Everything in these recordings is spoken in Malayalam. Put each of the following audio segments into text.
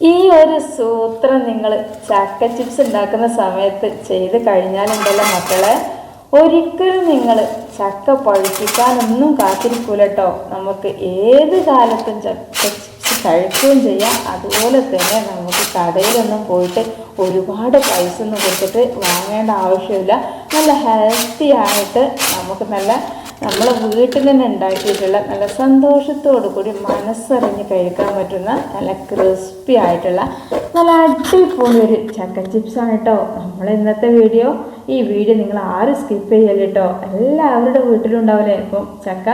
ഈ ഒരു സൂത്രം നിങ്ങൾ ചക്ക ചിപ്സ് ഉണ്ടാക്കുന്ന സമയത്ത് ചെയ്ത് കഴിഞ്ഞാലുണ്ടല്ലോ മക്കളെ? ഒരിക്കലും നിങ്ങൾ ചക്ക പഴുപ്പിക്കാനൊന്നും കാത്തിരിക്കൂല കേട്ടോ നമുക്ക് ഏത് കാലത്തും ചക്ക ചിപ്സ് കഴിക്കുകയും ചെയ്യാം. അതുപോലെ തന്നെ നമുക്ക് കടയിലൊന്നും പോയിട്ട് ഒരുപാട് പൈസ ഒന്നും കൊടുത്തിട്ട് വാങ്ങേണ്ട ആവശ്യമില്ല. നല്ല ഹെൽത്തി ആയിട്ട് നമുക്ക് നല്ല നമ്മളെ വീട്ടിൽ തന്നെ ഉണ്ടാക്കിയിട്ടുള്ള നല്ല സന്തോഷത്തോടു കൂടി മനസ്സറിഞ്ഞ് കഴിക്കാൻ പറ്റുന്ന നല്ല ക്രിസ്പി ആയിട്ടുള്ള നല്ല അടിപൊളി ഒരു ചക്ക ചിപ്സാണ് കേട്ടോ നമ്മൾ ഇന്നത്തെ വീഡിയോ ഈ വീഡിയോ നിങ്ങൾ ആരും സ്കിപ്പ് ചെയ്യല്ല കേട്ടോ എല്ലാവരുടെ വീട്ടിലും ഉണ്ടാവില്ലേ ഇപ്പം ചക്ക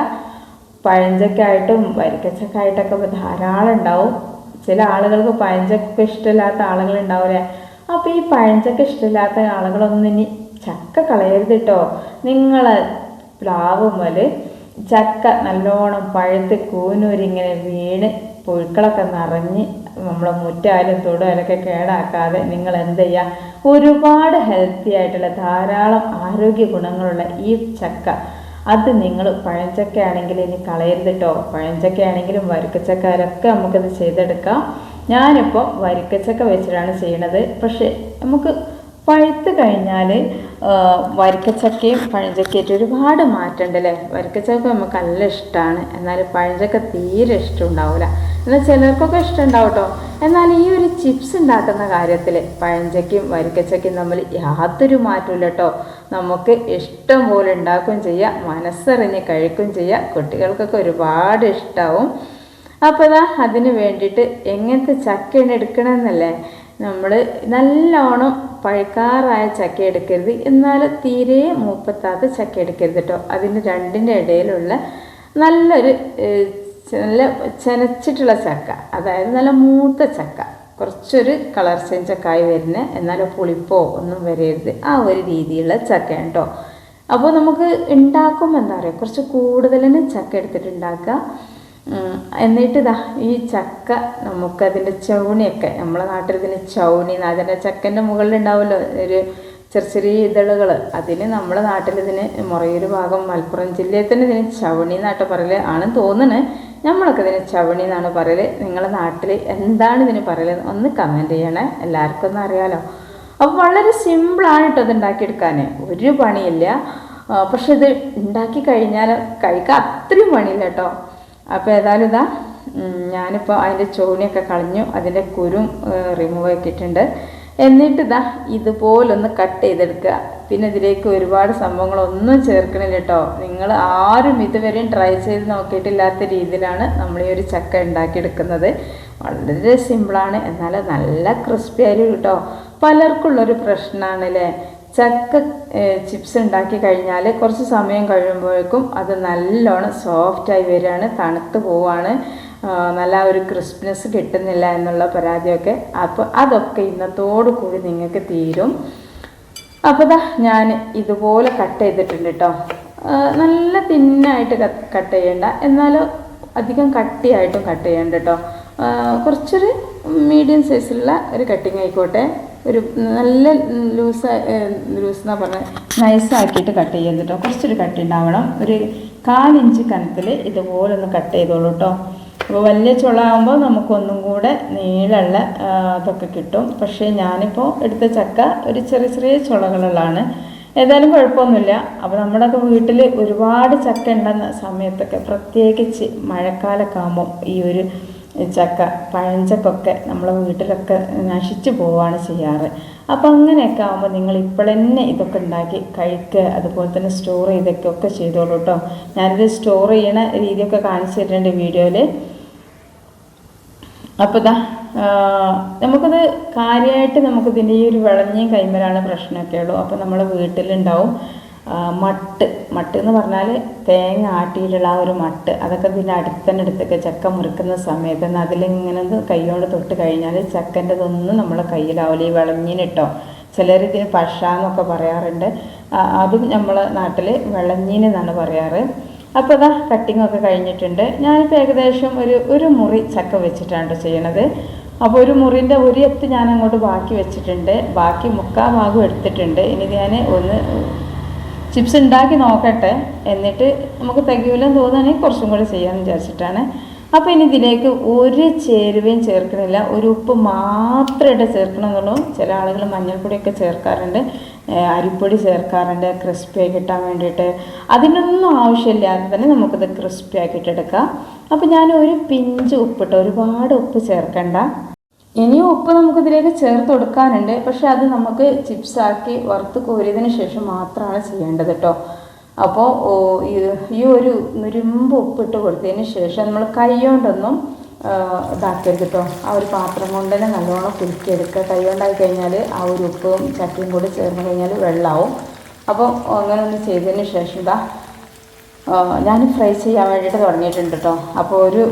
പഴഞ്ചക്കായിട്ടും വരിക്കച്ചക്കായിട്ടൊക്കെ ധാരാളം ഉണ്ടാവും. ചില ആളുകൾക്ക് പഴഞ്ചക്ക ഇഷ്ടമില്ലാത്ത ആളുകൾ ഉണ്ടാവില്ലേ അപ്പോൾ ഈ പഴഞ്ചക്ക ഇഷ്ടമില്ലാത്ത ആളുകളൊന്നും ഇനി ചക്ക കളയരുത് കേട്ടോ നിങ്ങൾ പ്ലാവ് മുതൽ ചക്ക നല്ലോണം പഴുത്ത് കൂനൂരിങ്ങനെ വീണ് പുഴുക്കളൊക്കെ നിറഞ്ഞ് നമ്മളെ മുറ്റായാലും തൊടുകാലൊക്കെ കേടാക്കാതെ നിങ്ങൾ എന്ത് ചെയ്യുക ഒരുപാട് ഹെൽത്തി ആയിട്ടുള്ള ധാരാളം ആരോഗ്യ ഗുണങ്ങളുള്ള ഈ ചക്ക. അത് നിങ്ങൾ പഴഞ്ചക്ക ആണെങ്കിൽ ഇനി കളയരുത് കേട്ടോ പഴഞ്ചക്ക ആണെങ്കിലും വരിക്കച്ചക്കാരൊക്കെ നമുക്കത് ചെയ്തെടുക്കാം. ഞാനിപ്പോൾ വരിക്കച്ചക്ക വെച്ചിട്ടാണ് ചെയ്യണത്. പക്ഷേ നമുക്ക് പഴുത്ത് കഴിഞ്ഞാൽ വരിക്കച്ചക്കയും പഴഞ്ചക്കയായിട്ട് ഒരുപാട് മാറ്റമുണ്ട് അല്ലേ വരിക്കച്ചക്ക നമുക്ക് നല്ല ഇഷ്ടമാണ് എന്നാൽ പഴഞ്ചക്ക തീരെ ഇഷ്ടം ഉണ്ടാവില്ല എന്നാൽ ചിലർക്കൊക്കെ ഇഷ്ടം ഉണ്ടാവും കേട്ടോ എന്നാൽ ഈ ഒരു ചിപ്സ് ഉണ്ടാക്കുന്ന കാര്യത്തിൽ പഴഞ്ചക്കയും വരിക്കച്ചക്കയും തമ്മിൽ യാതൊരു മാറ്റമില്ല കേട്ടോ നമുക്ക് ഇഷ്ടം പോലെ ഉണ്ടാക്കുകയും ചെയ്യാം. മനസ്സറിഞ്ഞ് കഴിക്കുകയും ചെയ്യാം. കുട്ടികൾക്കൊക്കെ ഒരുപാട് ഇഷ്ടമാവും അപ്പോൾ അതാ അതിന് വേണ്ടിയിട്ട് എങ്ങനത്തെ ചക്കയാണ് എടുക്കണമെന്നല്ലേ നമ്മൾ നല്ലോണം പഴുക്കാറായ ചക്ക എടുക്കരുത്. എന്നാൽ തീരെ മൂപ്പത്താത്ത ചക്ക എടുക്കരുത് കേട്ടോ അതിന് രണ്ടിന്റെ ഇടയിലുള്ള നല്ലൊരു നല്ല ചെനച്ചിട്ടുള്ള ചക്ക. അതായത് നല്ല മൂത്ത ചക്ക. കുറച്ചൊരു കളർ ചേഞ്ചൊക്കായി വരുന്ന. എന്നാൽ പുളിപ്പോ ഒന്നും വരരുത്. ആ ഒരു രീതിയിലുള്ള ചക്ക കേട്ടോ അപ്പോൾ നമുക്ക് ഉണ്ടാക്കുമ്പോൾ എന്താ പറയുക കുറച്ച് കൂടുതൽ തന്നെ ചക്ക എടുത്തിട്ട് ഉണ്ടാക്കുക ഉം, എന്നിട്ട് ഇതാ ഈ ചക്ക നമുക്കതിന്റെ ചൗണിയൊക്കെ നമ്മളെ നാട്ടിൽ ഇതിന് ചൗണി അതിന്റെ ചക്കന്റെ മുകളിൽ ഉണ്ടാവുമല്ലോ ഒരു ചെറിയ ചെറിയ ഇതളുകൾ. അതിന് നമ്മളെ നാട്ടിൽ ഇതിന് മുറയൊരു ഭാഗം മലപ്പുറം ജില്ലയിൽ തന്നെ ഇതിന് ചവണി എന്നാട്ട് പറയൽ. ആണെന്ന് തോന്നുന്നു നമ്മളൊക്കെ ഇതിന് ചവണി എന്നാണ് പറയൽ. നിങ്ങളുടെ നാട്ടിൽ എന്താണ് ഇതിന് പറയൽ? ഒന്ന് കമന്റ് ചെയ്യണേ. എല്ലാവർക്കും ഒന്ന് അറിയാലോ. അപ്പോൾ വളരെ സിമ്പിളാണ് കേട്ടോ ഇത് ഉണ്ടാക്കിയെടുക്കാൻ ഒരു പണിയില്ല. പക്ഷെ ഇത് ഉണ്ടാക്കി കഴിഞ്ഞാൽ കഴിക്കാൻ അത്രയും പണിയില്ല കേട്ടോ. അപ്പോൾ ഏതായാലും ഇതാ ഞാനിപ്പോൾ അതിന്റെ ചോണിയൊക്കെ കളഞ്ഞു അതിന്റെ കുരും റിമൂവ് ആക്കിയിട്ടുണ്ട്. എന്നിട്ട് ഇതാ ഇതുപോലൊന്ന് കട്ട് ചെയ്തെടുക്കുക. പിന്നെ ഇതിലേക്ക് ഒരുപാട് സംഭവങ്ങളൊന്നും ചേർക്കണില്ല കേട്ടോ നിങ്ങൾ ആരും ഇതുവരെയും ട്രൈ ചെയ്ത് നോക്കിയിട്ടില്ലാത്ത രീതിയിലാണ് നമ്മൾ ഈ ഒരു ചക്ക ഉണ്ടാക്കിയെടുക്കുന്നത്. വളരെ സിമ്പിളാണ് എന്നാൽ നല്ല ക്രിസ്പി ആയിരിക്കും കേട്ടോ പലർക്കുള്ളൊരു പ്രശ്നമാണ് അല്ലേ ചക്ക ചിപ്സ് ഉണ്ടാക്കി കഴിഞ്ഞാൽ കുറച്ച് സമയം കഴിയുമ്പോഴേക്കും അത് നല്ലോണം സോഫ്റ്റായി വരികയാണ് തണുത്ത് പോവാണ് നല്ല ഒരു ക്രിസ്പ്നെസ് കിട്ടുന്നില്ല എന്നുള്ള പരാതിയൊക്കെ. അപ്പോൾ അതൊക്കെ ഇന്നത്തോടു കൂടി നിങ്ങൾക്ക് തീരും. അപ്പോൾ ദാ ഞാൻ ഇതുപോലെ കട്ട് ചെയ്തിട്ടുണ്ട് കേട്ടോ നല്ല തിന്നായിട്ട് കട്ട് ചെയ്യണ്ട. എന്നാലും അധികം കട്ടിയായിട്ടും കട്ട് ചെയ്യണ്ട കേട്ടോ കുറച്ചൊരു മീഡിയം സൈസിലുള്ള ഒരു കട്ടിങ് ആയിക്കോട്ടെ. ഒരു നല്ല ലൂസ് ലൂസ് എന്നാ പറഞ്ഞത് നൈസാക്കിയിട്ട് കട്ട് ചെയ്യാൻ കേട്ടോ കുറച്ചൊരു കട്ട് ഉണ്ടാവണം ഒരു കാലിഞ്ച് കനത്തിൽ ഇതുപോലെ ഒന്ന് കട്ട് ചെയ്തോളൂ കേട്ടോ അപ്പോൾ വലിയ ചുളാകുമ്പോൾ നമുക്കൊന്നും കൂടെ നീളമുള്ള അതൊക്കെ കിട്ടും. പക്ഷേ ഞാനിപ്പോൾ എടുത്ത ചക്ക ഒരു ചെറിയ ചെറിയ ചുളകളുള്ളതാണ് ഏതായാലും കുഴപ്പമൊന്നുമില്ല. അപ്പോൾ നമ്മുടെയൊക്കെ വീട്ടിൽ ഒരുപാട് ചക്ക ഉണ്ടെന്ന സമയത്തൊക്കെ പ്രത്യേകിച്ച് മഴക്കാലമൊക്കെ ആകുമ്പോൾ ഈ ഒരു ചക്ക പഴഞ്ചക്കൊക്കെ നമ്മളെ വീട്ടിലൊക്കെ നശിച്ചു പോവുകയാണ് ചെയ്യാറ്. അപ്പോൾ അങ്ങനെയൊക്കെ ആകുമ്പോൾ നിങ്ങൾ ഇപ്പോഴന്നെ ഇതൊക്കെ ഉണ്ടാക്കി കഴിക്കുക അതുപോലെ തന്നെ സ്റ്റോർ ചെയ്തൊക്കെ ഒക്കെ ചെയ്തോളൂ കേട്ടോ ഞാനിത് സ്റ്റോർ ചെയ്യണ രീതിയൊക്കെ കാണിച്ചു തരുന്നുണ്ട് വീഡിയോയിൽ അപ്പോൾ ഇതാ നമുക്കത് കാര്യമായിട്ട് നമുക്കിതിന്റെ ഈ ഒരു വിളഞ്ഞയും കൈമലാണ് പ്രശ്നമൊക്കെ ഉള്ളൂ. അപ്പോൾ നമ്മൾ വീട്ടിലുണ്ടാവും. മട്ട്. മട്ട് എന്ന് പറഞ്ഞാൽ തേങ്ങ ആട്ടിയിലുള്ള ആ ഒരു മട്ട്. അതൊക്കെ പിന്നെ അടുത്തന്നെ അടുത്തൊക്കെ ചക്ക മുറിക്കുന്ന സമയത്ത് അതിലിങ്ങനെ കൈകൊണ്ട് തൊട്ട് കഴിഞ്ഞാൽ ചക്കന്റെതൊന്നും നമ്മളെ കയ്യിലാവില്ല ഈ വിളഞ്ഞിനിട്ടോ. ചിലർ ഇതിന് പഷ എന്നൊക്കെ പറയാറുണ്ട്. അതും നമ്മളെ നാട്ടിൽ വിളഞ്ഞീൻ എന്നാണ് പറയാറ്. അപ്പോൾ അതാ കട്ടിങ്ങൊക്കെ കഴിഞ്ഞിട്ടുണ്ട്. ഞാനിപ്പോൾ ഏകദേശം ഒരു ഒരു മുറി ചക്ക വെച്ചിട്ടാണ് ട്ടോ ചെയ്യണത്. അപ്പോൾ ഒരു മുറിന്റെ ഒരു എത്ത് ഞാൻ അങ്ങോട്ട് ബാക്കി വെച്ചിട്ടുണ്ട്. ബാക്കി മുക്കാൽ ഭാഗം എടുത്തിട്ടുണ്ട്. ഇനി ഞാൻ ഒന്ന് ചിപ്സ് ഉണ്ടാക്കി നോക്കട്ടെ. എന്നിട്ട് നമുക്ക് തികയൂലെന്ന് തോന്നുകയാണെങ്കിൽ കുറച്ചും കൂടി ചെയ്യാമെന്ന് വിചാരിച്ചിട്ടാണ്. അപ്പോൾ ഇനി ഇതിലേക്ക് ഒരു ചേരുവയും ചേർക്കണില്ല. ഒരു ഉപ്പ് മാത്രമായിട്ട് ചേർക്കണം എന്നുള്ളൂ ചില ആളുകൾ മഞ്ഞൾപ്പൊടിയൊക്കെ ചേർക്കാറുണ്ട്. അരിപ്പൊടി ചേർക്കാറുണ്ട്. ക്രിസ്പി കിട്ടാൻ വേണ്ടിയിട്ട്. അതിനൊന്നും ആവശ്യമില്ലാതെ തന്നെ നമുക്കിത് ക്രിസ്പി ആക്കിയിട്ടെടുക്കാം. അപ്പം അപ്പോൾ ഞാൻ ഒരു പിഞ്ച് ഉപ്പിട്ട് ഒരുപാട് ഉപ്പ് ചേർക്കണ്ട. ഇനിയും ഉപ്പ് നമുക്ക് ഇതിലേക്ക് ചേർത്ത് കൊടുക്കാനുണ്ട്. പക്ഷെ അത് നമുക്ക് ചിപ്സാക്കി വറുത്ത് കോരിയതിന് ശേഷം മാത്രമാണ് ചെയ്യേണ്ടത് കേട്ടോ. അപ്പോൾ ഈ ഒരു നുരുമ്പ് ഉപ്പിട്ട് കൊടുത്തതിന് ശേഷം നമ്മൾ കൈ കൊണ്ടൊന്നും ആ, ഇതാക്കരുത് കേട്ടോ. ആ ഒരു പാത്രം കൊണ്ട് തന്നെ നല്ലോണം കുലുക്കിയെടുക്കുക. കൈ കൊണ്ടായി കഴിഞ്ഞാൽ ആ ഒരു ഉപ്പും ചട്ടിയും കൂടി ചേർന്ന് കഴിഞ്ഞാൽ വെള്ളമാവും അപ്പോൾ അങ്ങനെ ഒന്ന് ചെയ്തതിന് ശേഷം ഇതാ ഞാൻ ഫ്രൈ ചെയ്യാൻ വേണ്ടിയിട്ട് തുടങ്ങിയിട്ടുണ്ട് കേട്ടോ അപ്പോൾ ഒരു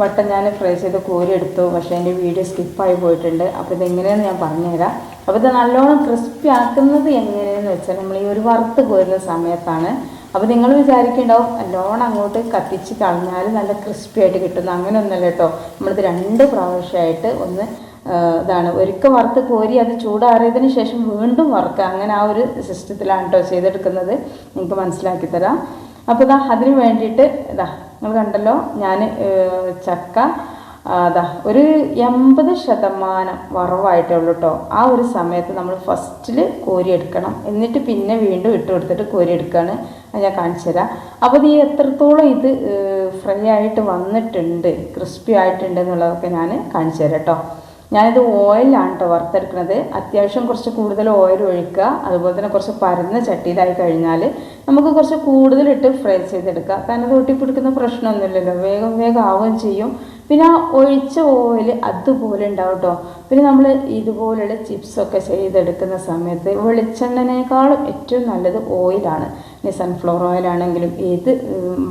വട്ടം ഞാൻ ഫ്രൈ ചെയ്ത് കോരി എടുത്തു. പക്ഷേ എന്റെ വീഡിയോ സ്കിപ്പായി പോയിട്ടുണ്ട്. അപ്പോൾ ഇതെങ്ങനെയെന്ന് ഞാൻ പറഞ്ഞുതരാം. അപ്പോൾ ഇത് നല്ലോണം ക്രിസ്പി ആക്കുന്നത് എങ്ങനെയെന്ന് വെച്ചാൽ നമ്മൾ ഈ ഒരു വറുത്ത് കോരുന്ന സമയത്താണ്. അപ്പോൾ നിങ്ങൾ വിചാരിക്കുന്നുണ്ടാവും നല്ലോണം അങ്ങോട്ട് കത്തിച്ച് കളഞ്ഞാൽ നല്ല ക്രിസ്പി ആയിട്ട് കിട്ടുന്നു. അങ്ങനെയൊന്നുമല്ല കേട്ടോ നമ്മളിത് രണ്ട് പ്രാവശ്യമായിട്ട് ഒന്ന് ഇതാണ് ഒരിക്കൽ വറുത്ത് കോരി അത് ചൂടാറിയതിന് ശേഷം വീണ്ടും വറുക്കുക. അങ്ങനെ ആ ഒരു സിസ്റ്റത്തിലാണ് കേട്ടോ ചെയ്തെടുക്കുന്നത്. നിങ്ങൾക്ക് മനസ്സിലാക്കി തരാം. അപ്പോൾ ഇതാ അതിന് വേണ്ടിയിട്ട് ഇതാ നിങ്ങൾ കണ്ടല്ലോ ഞാൻ ചക്ക അതാ ഒരു എൺപത് ശതമാനം വറവായിട്ടേ ഉള്ളൂ കേട്ടോ ആ ഒരു സമയത്ത് നമ്മൾ ഫസ്റ്റിൽ കോരിയെടുക്കണം എന്നിട്ട് പിന്നെ വീണ്ടും ഇട്ട് കൊടുത്തിട്ട് കോരിയെടുക്കുകയാണ് അത് ഞാൻ കാണിച്ചു തരാം. അപ്പോൾ ഈ എത്രത്തോളം ഇത് ഫ്രൈ ആയിട്ട് വന്നിട്ടുണ്ട് ക്രിസ്പി ആയിട്ടുണ്ട് എന്നുള്ളതൊക്കെ ഞാൻ കാണിച്ചു തരാം കേട്ടോ ഞാനിത് ഓയിലാണ് കേട്ടോ വറുത്തെടുക്കുന്നത്. അത്യാവശ്യം കുറച്ച് കൂടുതൽ ഓയിൽ ഒഴിക്കുക. അതുപോലെ തന്നെ കുറച്ച് പരന്ന ചട്ടിയിലായി കഴിഞ്ഞാൽ നമുക്ക് കുറച്ച് കൂടുതലിട്ട് ഫ്രൈ ചെയ്തെടുക്കുക. കാരണം ഇത് ഒട്ടിപ്പിടിക്കുന്ന പ്രശ്നമൊന്നുമില്ലല്ലോ. വേഗം വേഗം ആവുകയും ചെയ്യും. പിന്നെ ആ ഒഴിച്ച ഓയിൽ അതുപോലെ ഉണ്ടാവും കേട്ടോ പിന്നെ നമ്മൾ ഇതുപോലുള്ള ചിപ്സൊക്കെ ചെയ്തെടുക്കുന്ന സമയത്ത് വെളിച്ചെണ്ണനേക്കാളും ഏറ്റവും നല്ലത് ഓയിലാണ് ഇനി സൺഫ്ലവർ ഓയിലാണെങ്കിലും ഏത്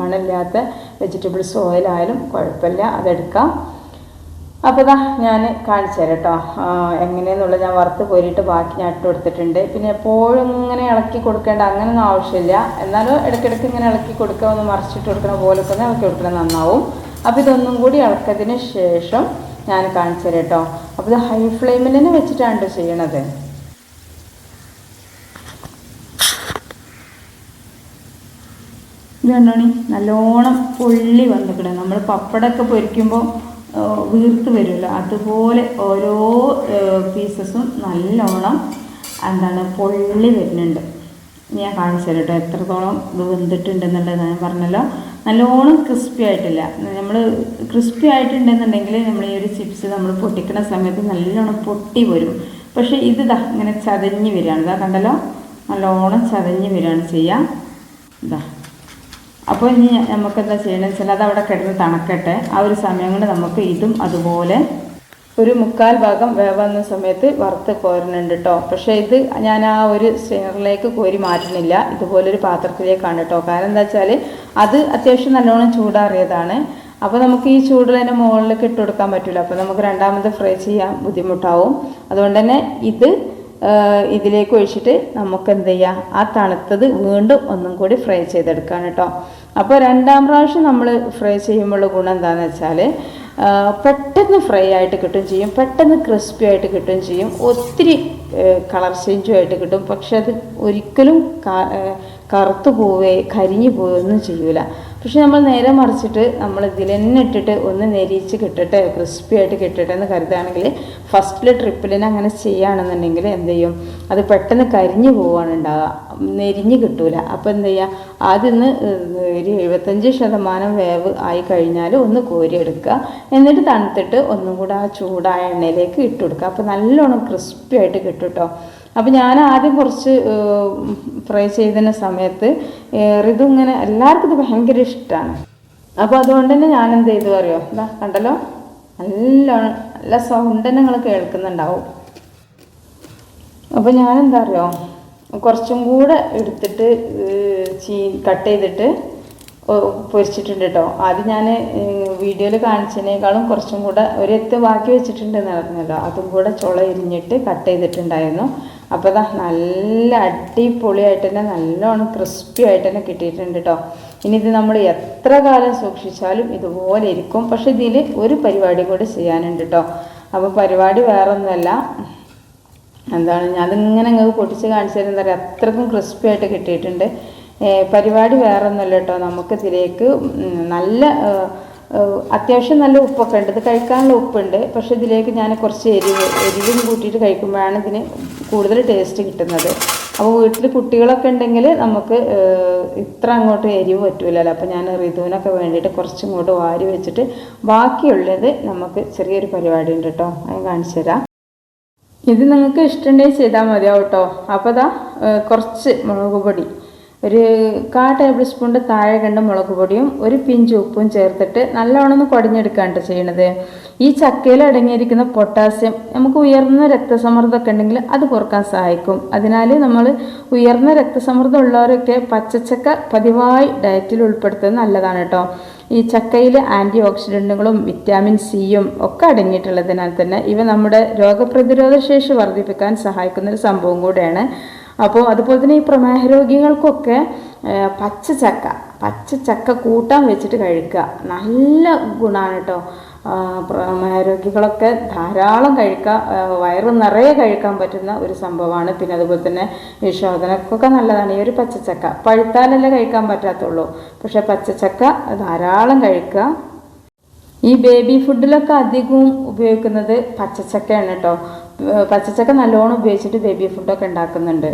മണമില്ലാത്ത വെജിറ്റബിൾസ് ഓയിലായാലും കുഴപ്പമില്ല. അതെടുക്കാം. അപ്പോൾ ഇതാ ഞാൻ കാണിച്ചു തരാം കേട്ടോ എങ്ങനെയെന്നുള്ളത് ഞാൻ വറുത്ത് കോരിയിട്ട് ബാക്കി ഞാൻ ഇട്ട് കൊടുത്തിട്ടുണ്ട്. പിന്നെ എപ്പോഴും ഇങ്ങനെ ഇളക്കി കൊടുക്കേണ്ട അങ്ങനെയൊന്നും ആവശ്യമില്ല. എന്നാലും ഇടയ്ക്കിടയ്ക്ക് ഇങ്ങനെ ഇളക്കി കൊടുക്കുക ഒന്ന് മറിച്ചിട്ട് കൊടുക്കണ പോലൊക്കെ ഒന്ന് ഇളക്കി കൊടുക്കണം നന്നാവും. അപ്പോൾ ഇതൊന്നും കൂടി ഇളക്കതിന് ശേഷം ഞാൻ കാണിച്ചു തരാം കേട്ടോ അപ്പോൾ ഇത് ഹൈ ഫ്ലെയിമിൽ തന്നെ വെച്ചിട്ടാണ് ട്ടോ ചെയ്യണത്. ഇത് കണ്ടോണി നല്ലോണം പൊള്ളി വന്നിട്ടുണ്ട് നമ്മൾ പപ്പടമൊക്കെ പൊരിക്കുമ്പോൾ വീർത്ത് വരുമല്ലോ അതുപോലെ ഓരോ പീസസും നല്ലോണം എന്താണ് പൊള്ളി വരുന്നുണ്ട്. ഞാൻ കാണിച്ചു കേട്ടോ എത്രത്തോളം ഇത് വെന്തിട്ടുണ്ടെന്നുള്ളത് ഞാൻ പറഞ്ഞല്ലോ. നല്ലോണം ക്രിസ്പി ആയിട്ടില്ല. നമ്മൾ ക്രിസ്പി ആയിട്ടുണ്ടെന്നുണ്ടെങ്കിൽ നമ്മൾ ഈ ഒരു ചിപ്സ് നമ്മൾ പൊട്ടിക്കുന്ന സമയത്ത് നല്ലോണം പൊട്ടി വരും. പക്ഷേ ഇത് ഇതാ ഇങ്ങനെ ചതഞ്ഞ് വരികയാണ്. ഇതാ കണ്ടല്ലോ? നല്ലോണം ചതഞ്ഞ് വരികയാണ് ചെയ്യുക ഇതാ അപ്പോൾ ഇനി നമുക്കെന്താ ചെയ്യണമെന്ന് വെച്ചാൽ അത് അവിടെ കിടന്ന് തണക്കട്ടെ. ആ ഒരു സമയം കൊണ്ട് നമുക്ക് ഇതും അതുപോലെ ഒരു മുക്കാൽ ഭാഗം വേവുന്ന സമയത്ത് വറുത്ത് കോരുന്നുണ്ട് കേട്ടോ പക്ഷേ ഇത് ഞാൻ ആ ഒരു സ്ട്രെയിനറിലേക്ക് കോരി മാറ്റുന്നില്ല. ഇതുപോലൊരു പാത്രത്തിലേക്കാണ് കേട്ടോ കാരണം എന്താ വെച്ചാൽ അത് അത്യാവശ്യം നല്ലോണം ചൂടാറിയതാണ്. അപ്പോൾ നമുക്ക് ഈ ചൂടിൽ തന്നെ മുകളിലേക്ക് ഇട്ട് കൊടുക്കാൻ പറ്റില്ല അപ്പോൾ നമുക്ക് രണ്ടാമത് ഫ്രൈ ചെയ്യാൻ ബുദ്ധിമുട്ടാവും. അതുകൊണ്ട് തന്നെ ഇത് ഇതിലേക്ക് ഒഴിച്ചിട്ട് നമുക്ക് എന്ത് ചെയ്യാം? ആ തണുത്തത് വീണ്ടും ഒന്നും കൂടി ഫ്രൈ ചെയ്തെടുക്കാൻ കേട്ടോ. അപ്പോൾ രണ്ടാം പ്രാവശ്യം നമ്മൾ ഫ്രൈ ചെയ്യുമ്പോഴുള്ള ഗുണം എന്താണെന്ന് വെച്ചാൽ പെട്ടെന്ന് ഫ്രൈ ആയിട്ട് കിട്ടും ചെയ്യും. പെട്ടെന്ന് ക്രിസ്പി ആയിട്ട് കിട്ടും ചെയ്യും. ഒത്തിരി കളർ ചേഞ്ചും ആയിട്ട് കിട്ടും. പക്ഷെ അത് ഒരിക്കലും കറുത്തു പോവുകയോ കരിഞ്ഞു പോവുകയൊന്നും ചെയ്യൂല. പക്ഷെ നമ്മൾ നേരെ മറിച്ചിട്ട് നമ്മൾ ഇതിൽ തന്നെ ഇട്ടിട്ട് ഒന്ന് നെരിച്ച് കിട്ടട്ടെ ക്രിസ്പി ആയിട്ട് കിട്ടട്ടെ എന്ന് കരുതുകയാണെങ്കിൽ ഫസ്റ്റിലെ തന്നെ അങ്ങനെ ചെയ്യുകയാണെന്നുണ്ടെങ്കിൽ എന്ത് ചെയ്യും? അത് പെട്ടെന്ന് കരിഞ്ഞു പോവുകയാണ് ഉണ്ടാവുക. നെരിഞ്ഞ് കിട്ടൂല. അപ്പോൾ എന്ത് ചെയ്യുക? ആദ്യം ഒന്ന് ഒരു എഴുപത്തഞ്ച് ശതമാനം വേവ് ആയി കഴിഞ്ഞാൽ ഒന്ന് കോരിയെടുക്കുക. എന്നിട്ട് തണുത്തിട്ട് ഒന്നും കൂടെ ആ ചൂടായ എണ്ണയിലേക്ക് ഇട്ട് കൊടുക്കുക. അപ്പോൾ നല്ലോണം ക്രിസ്പി ആയിട്ട് കിട്ടും കേട്ടോ അപ്പോൾ ഞാൻ ആദ്യം കുറച്ച് ഫ്രൈ ചെയ്തതിന് സമയത്ത് ഋതു ഇങ്ങനെ എല്ലാവർക്കും ഇത് ഭയങ്കര ഇഷ്ടമാണ് അപ്പോൾ അതുകൊണ്ട് തന്നെ ഞാൻ എന്ത് ചെയ്തു അറിയോ? എന്താ കണ്ടല്ലോ? നല്ല നല്ല സൗണ്ട് തന്നെ നിങ്ങൾ കേൾക്കുന്നുണ്ടാവും. അപ്പോൾ ഞാൻ എന്താ അറിയോ? കുറച്ചും കൂടെ എടുത്തിട്ട് ചീ കട്ട് ചെയ്തിട്ട് പൊരിച്ചിട്ടുണ്ട് കേട്ടോ. ആദ്യം ഞാൻ വീഡിയോയിൽ കാണിച്ചതിനേക്കാളും കുറച്ചും കൂടെ ഒരു എത്ത് ബാക്കി വെച്ചിട്ടുണ്ടെന്ന് പറഞ്ഞല്ലോ അതും കൂടെ ചുള എരിഞ്ഞിട്ട് കട്ട് ചെയ്തിട്ടുണ്ടായിരുന്നു. അപ്പോൾ അതാ നല്ല അടിപൊളിയായിട്ട് തന്നെ നല്ലോണം ക്രിസ്പി ആയിട്ട് തന്നെ കിട്ടിയിട്ടുണ്ട് കേട്ടോ ഇനി ഇത് നമ്മൾ എത്ര കാലം സൂക്ഷിച്ചാലും ഇതുപോലെ ഇരിക്കും. പക്ഷെ ഇതിൽ ഒരു പരിപാടി കൂടി ചെയ്യാനുണ്ട് കേട്ടോ അപ്പോൾ പരിപാടി വേറൊന്നുമല്ല. എന്താണ് ഞാൻ അതിങ്ങനെ നിങ്ങൾക്ക് പൊട്ടിച്ച് കാണിച്ചു തരുന്ന പറയാം അത്രക്കും ക്രിസ്പി ആയിട്ട് കിട്ടിയിട്ടുണ്ട്. പരിപാടി വേറെ ഒന്നുമല്ല കേട്ടോ നമുക്ക് ഇതിലേക്ക് നല്ല അത്യാവശ്യം നല്ല ഉപ്പൊക്കെ ഉണ്ട് ഇത് കഴിക്കാനുള്ള ഉപ്പുണ്ട്. പക്ഷെ ഇതിലേക്ക് ഞാൻ കുറച്ച് എരിവ് എരിവും കൂട്ടിയിട്ട് കഴിക്കുമ്പോഴാണ് ഇതിന് കൂടുതൽ ടേസ്റ്റ് കിട്ടുന്നത്. അപ്പോൾ വീട്ടിൽ കുട്ടികളൊക്കെ ഉണ്ടെങ്കിൽ നമുക്ക് ഇത്ര അങ്ങോട്ട് എരിവ് പറ്റൂലല്ലോ. അപ്പോൾ ഞാൻ ഋതുവിനൊക്കെ വേണ്ടിയിട്ട് കുറച്ചും കൂടെ വാരി വെച്ചിട്ട് ബാക്കിയുള്ളത് നമുക്ക് ചെറിയൊരു പരിപാടി ഉണ്ട് കേട്ടോ. അത് കാണിച്ചു തരാം. ഇത് നിങ്ങൾക്ക് ഇഷ്ടമുണ്ടെങ്കിൽ ചെയ്താൽ മതിയാവും കേട്ടോ. അപ്പോൾ അതാ കുറച്ച് മുളക് പൊടി. ഒരു കാ ടേബിൾ സ്പൂണിന്റെ താഴെ കണ്ട മുളക് പൊടിയും ഒരു പിഞ്ച് ഉപ്പും ചേർത്തിട്ട് നല്ലോണം ഒന്ന് കുടഞ്ഞെടുക്കാണ്ട് ചെയ്യണത്. ഈ ചക്കയിൽ അടങ്ങിയിരിക്കുന്ന പൊട്ടാസ്യം നമുക്ക് ഉയർന്ന രക്തസമ്മർദ്ദമൊക്കെ ഉണ്ടെങ്കിൽ അത് കുറയ്ക്കാൻ സഹായിക്കും. അതിനാൽ നമ്മൾ ഉയർന്ന രക്തസമ്മർദ്ദം ഉള്ളവരൊക്കെ പച്ചച്ചക്ക പതിവായി ഡയറ്റിൽ ഉൾപ്പെടുത്തുന്നത് നല്ലതാണ് കേട്ടോ ഈ ചക്കയിൽ ആന്റി ഓക്സിഡന്റുകളും വിറ്റാമിൻ സിയും ഒക്കെ അടങ്ങിയിട്ടുള്ളതിനാൽ തന്നെ ഇവ നമ്മുടെ രോഗപ്രതിരോധ ശേഷി വർദ്ധിപ്പിക്കാൻ സഹായിക്കുന്ന ഒരു സംഭവം കൂടെയാണ് അപ്പോൾ അതുപോലെ തന്നെ ഈ പ്രമേഹ രോഗികൾക്കൊക്കെ പച്ചച്ചക്ക പച്ചച്ചക്ക കൂട്ടാൻ വെച്ചിട്ട് കഴിക്കുക. നല്ല ഗുണമാണ് കേട്ടോ രോഗികളൊക്കെ ധാരാളം കഴിക്കുക വയറ് നിറയെ കഴിക്കാൻ പറ്റുന്ന ഒരു സംഭവമാണ്. പിന്നെ അതുപോലെ തന്നെ വിശോധനക്കൊക്കെ ശോധനക്കൊക്കെ നല്ലതാണ്. ഈ ഒരു പച്ചച്ചക്ക. പഴുത്താലല്ലേ കഴിക്കാൻ പറ്റാത്തുള്ളൂ. പക്ഷേ പച്ചച്ചക്ക ധാരാളം കഴിക്കുക. ഈ ബേബി ഫുഡിലൊക്കെ അധികവും ഉപയോഗിക്കുന്നത് പച്ചച്ചക്കയാണ് കേട്ടോ പച്ചച്ചക്ക നല്ലോണം ഉപയോഗിച്ചിട്ട് ബേബി ഫുഡൊക്കെ ഉണ്ടാക്കുന്നുണ്ട്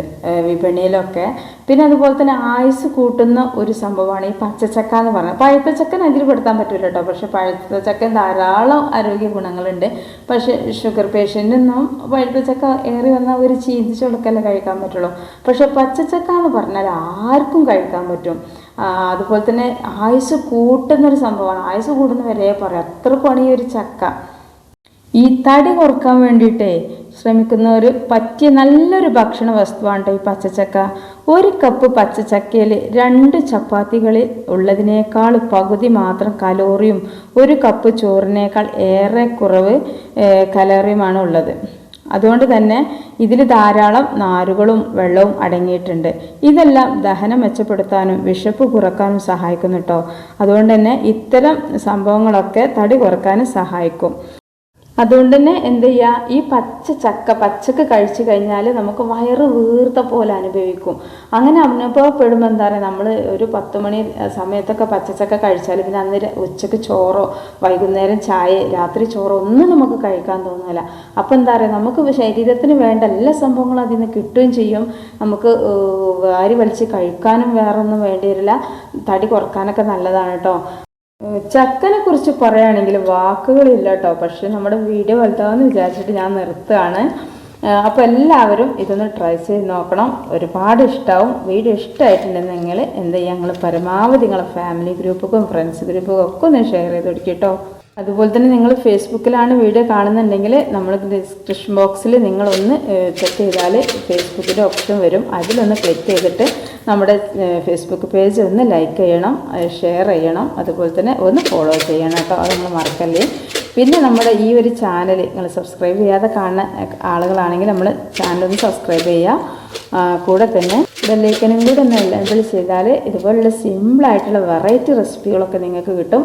വിപണിയിലൊക്കെ. പിന്നെ അതുപോലെ തന്നെ ആയുസ് കൂട്ടുന്ന ഒരു സംഭവമാണ് ഈ പച്ചച്ചക്ക എന്ന് പറയുന്നത്. പഴുത്ത ചക്കൻ അതിൽ പെടുത്താൻ പറ്റില്ല കേട്ടോ പക്ഷെ പഴുത്ത ധാരാളം ആരോഗ്യ ഗുണങ്ങളുണ്ട്. പക്ഷേ ഷുഗർ പേഷ്യന്റൊന്നും പഴുത്തച്ചക്ക ഏറി വന്നാൽ ഒരു ചീന്തിച്ച് കൊടുക്കല്ലേ കഴിക്കാൻ പറ്റുള്ളൂ. പക്ഷേ പച്ചച്ചക്ക എന്ന് പറഞ്ഞാൽ ആർക്കും കഴിക്കാൻ പറ്റും. അതുപോലെ തന്നെ ആയുസ് കൂട്ടുന്നൊരു സംഭവമാണ്. ആയുസ് കൂടുന്നവരെ പറയാം അത്രക്കുമാണ് ഈ ഒരു ചക്ക. ഈ തടി കുറയ്ക്കാൻ വേണ്ടിയിട്ടേ ഒരു പറ്റിയ നല്ലൊരു ഭക്ഷണ വസ്തുവാണ് ഈ പച്ചച്ചക്ക. ഒരു കപ്പ് പച്ചച്ചക്കയിൽ രണ്ട് ചപ്പാത്തികൾ ഉള്ളതിനേക്കാൾ പകുതി മാത്രം കലോറിയും ഒരു കപ്പ് ചോറിനേക്കാൾ ഏറെ കുറവ് കലോറിയുമാണ് ഉള്ളത്. അതുകൊണ്ട് തന്നെ ഇതിൽ ധാരാളം നാരുകളും വെള്ളവും അടങ്ങിയിട്ടുണ്ട്. ഇതെല്ലാം ദഹനം മെച്ചപ്പെടുത്താനും വിശപ്പ് കുറക്കാനും സഹായിക്കുന്നു കേട്ടോ അതുകൊണ്ട് തന്നെ ഇത്തരം സംഭവങ്ങളൊക്കെ തടി കുറക്കാനും സഹായിക്കും. അതുകൊണ്ട് തന്നെ എന്ത് ചെയ്യുക? ഈ പച്ച ചക്ക പച്ചക്ക് കഴിച്ചു കഴിഞ്ഞാൽ നമുക്ക് വയറ് വീർത്ത പോലെ അനുഭവിക്കും. അങ്ങനെ അനുഭവപ്പെടുമ്പോൾ എന്താ പറയുക? നമ്മൾ ഒരു പത്ത് മണി സമയത്തൊക്കെ പച്ചച്ചക്ക കഴിച്ചാൽ പിന്നെ അന്ന് ഉച്ചയ്ക്ക് ചോറോ വൈകുന്നേരം ചായ രാത്രി ചോറോ ഒന്നും നമുക്ക് കഴിക്കാൻ തോന്നില്ല അപ്പോൾ എന്താ പറയുക? നമുക്ക് ശരീരത്തിന് വേണ്ട എല്ലാ സംഭവങ്ങളും അതിൽ നിന്ന് കിട്ടുകയും ചെയ്യും. നമുക്ക് വാരി വലിച്ച് കഴിക്കാനും വേറൊന്നും വേണ്ടി വരില്ല തടി കുറക്കാനൊക്കെ നല്ലതാണ് കേട്ടോ. ചക്കനെ കുറിച്ച് പറയുകയാണെങ്കിൽ വാക്കുകളില്ല കേട്ടോ പക്ഷെ നമ്മുടെ വീഡിയോ വലുതാവെന്ന് വിചാരിച്ചിട്ട് ഞാൻ നിർത്തുകയാണ്. അപ്പോൾ എല്ലാവരും ഇതൊന്ന് ട്രൈ ചെയ്ത് നോക്കണം. ഒരുപാട് ഇഷ്ടമാവും വീഡിയോ ഇഷ്ടമായിട്ടുണ്ടെങ്കിൽ എന്ത് ചെയ്യുക ഞങ്ങൾ പരമാവധി നിങ്ങളെ ഫാമിലി ഗ്രൂപ്പുക്കും ഫ്രണ്ട്സ് ഗ്രൂപ്പുക്കും ഒക്കെ ഒന്ന് ഷെയർ ചെയ്ത് കൊടുക്കും കേട്ടോ. അതുപോലെ തന്നെ നിങ്ങൾ ഫേസ്ബുക്കിലാണ് വീഡിയോ കാണുന്നുണ്ടെങ്കിൽ നമ്മൾ ഡിസ്ക്രിപ്ഷൻ ബോക്സിൽ നിങ്ങളൊന്ന് ചെക്ക് ചെയ്താൽ ഫേസ്ബുക്കിന്റെ ഓപ്ഷൻ വരും. അതിലൊന്ന് ക്ലിക്ക് ചെയ്തിട്ട് നമ്മുടെ ഫേസ്ബുക്ക് പേജ് ഒന്ന് ലൈക്ക് ചെയ്യണം ഷെയർ ചെയ്യണം. അതുപോലെ തന്നെ ഒന്ന് ഫോളോ ചെയ്യണം കേട്ടോ. അത് നമ്മൾ മറക്കല്ലേ. പിന്നെ നമ്മുടെ ഈ ഒരു ചാനൽ നിങ്ങൾ സബ്സ്ക്രൈബ് ചെയ്യാതെ കാണുന്ന ആളുകളാണെങ്കിൽ നമ്മൾ ചാനൽ ഒന്ന് സബ്സ്ക്രൈബ് ചെയ്യുക. കൂടെ തന്നെ ബെല്ലൈക്കനും കൂടെ ഒന്ന് എനേബിൾ ചെയ്താൽ ഇതുപോലുള്ള സിമ്പിളായിട്ടുള്ള വെറൈറ്റി റെസിപ്പികളൊക്കെ നിങ്ങൾക്ക് കിട്ടും.